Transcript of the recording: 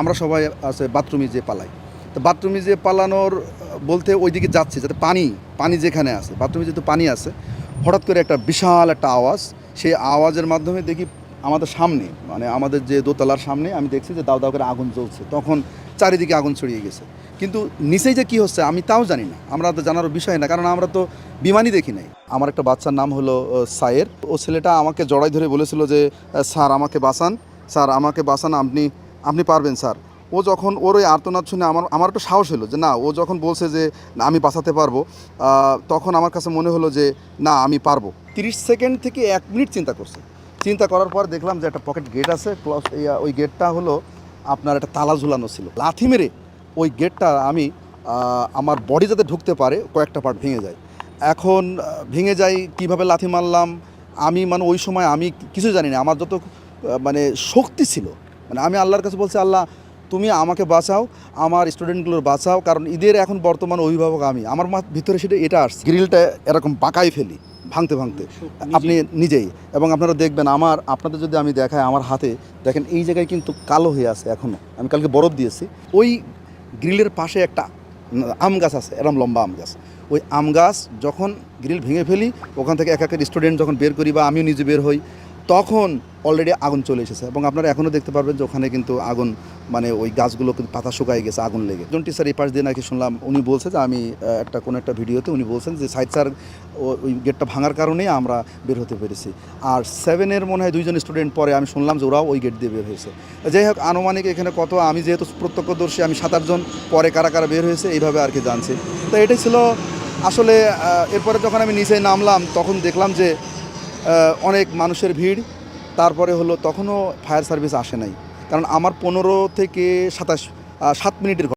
আমরা সবাই আছে বাথরুমে যে পালাই। তো বাথরুমে যে পালানোর, বলতে ওইদিকে যাচ্ছে, যাতে পানি পানি যেখানে আছে, বাথরুমে যেহেতু পানি আছে, হঠাৎ করে একটা বিশাল একটা আওয়াজ, সেই আওয়াজের মাধ্যমে দেখি আমাদের সামনে মানে আমাদের যে দোতলার সামনে, আমি দেখছি যে দাও দাও করে আগুন জ্বলছে। তখন চারিদিকে আগুন ছড়িয়ে গেছে। কিন্তু নিচেই যে কী হচ্ছে, আমি তাও জানি না। আমরা তো জানার বিষয় না, কারণ আমরা তো বিমানই দেখি নাই। আমার একটা বাচ্চার নাম হলো সায়ের। ও ছেলেটা আমাকে জড়াই ধরে বলেছিল যে স্যার, আমাকে বাঁচান। স্যার, আমাকে বাঁচান। আপনি আপনি পারবেন, স্যার। ও যখন, ওর ওই আর্তনাদ শুনে আমার আমার একটু সাহস হলো যে, না, ও যখন বলছে যে, না, আমি বাঁচাতে পারব তখন আমার কাছে মনে হলো যে, না, আমি পারব। তিরিশ সেকেন্ড থেকে এক মিনিট চিন্তা করছে। চিন্তা করার পর দেখলাম যে, একটা পকেট গেট আছে প্লাস ওই গেটটা হলো আপনার একটা তালা ঝুলানো ছিল। লাথি মেরে ওই গেটটা আমি আমার বডি যাতে ঢুকতে পারে, কয়েকটা পার্ট ভেঙে যায়। এখন ভেঙে যায়, কীভাবে লাথি মারলাম? আমি মানে ওই সময় আমি কিছু জানি না। আমার যত মানে শক্তি ছিল মানে আমি আল্লাহর কাছে বলছি আল্লাহ তুমি আমাকে বাঁচাও আমার স্টুডেন্টগুলোর বাঁচাও কারণ ঈদের এখন বর্তমান অভিভাবক আমি। আমার মা ভিতরে সেটা এটা আসছে। গ্রিলটা এরকম বাঁকাই ফেলি ভাঙতে ভাঙতে। আপনি নিজেই। এবং আপনারা দেখবেন আমার আপনাদের যদি আমি দেখাই আমার হাতে দেখেন এই জায়গায় কিন্তু কালো হয়ে আছে এখনও আমি কালকে বরফ দিয়েছি। ওই গ্রিলের পাশে একটা আম গাছ আছে এরম লম্বা আম গাছ। ওই আম গাছ যখন গ্রিল ভেঙে ফেলি ওখান থেকে এক এক স্টুডেন্ট যখন বের করি বা আমিও নিজে বের হই তখন অলরেডি আগুন চলে এসেছে এবং আপনারা এখনও দেখতে পারবেন যে ওখানে কিন্তু আগুন মানে ওই গাছগুলো কিন্তু পাতা শুকায় গেছে, আগুন লেগে। একজন টিচার এই পাশ দিয়ে নাকি শুনলাম, উনি বলছে যে আমি একটা কোনো একটা ভিডিওতে উনি বলছেন যে সাইড স্যার ওই গেটটা ভাঙার কারণেই আমরা বের হতে পেরেছি। আর সেভেনের মনে হয় দুইজন স্টুডেন্ট পরে আমি শুনলাম যে ওরাও ওই গেট দিয়ে বের হয়েছে। যাই হোক, আনুমানিক এখানে কত, আমি যেহেতু প্রত্যক্ষদর্শী, আমি সাত আটজন পরে কারা কারা বের হয়েছে, এইভাবে আর কি জানছি। তো এটাই ছিল, আসলে এরপরে যখন আমি নিচে নামলাম, তখন দেখলাম যে অনেক মানুষের ভিড় তারপরে হলো তখনও ফায়ার সার্ভিস আসে নাই কারণ আমার পনেরো থেকে সাতাশ সাত মিনিটের।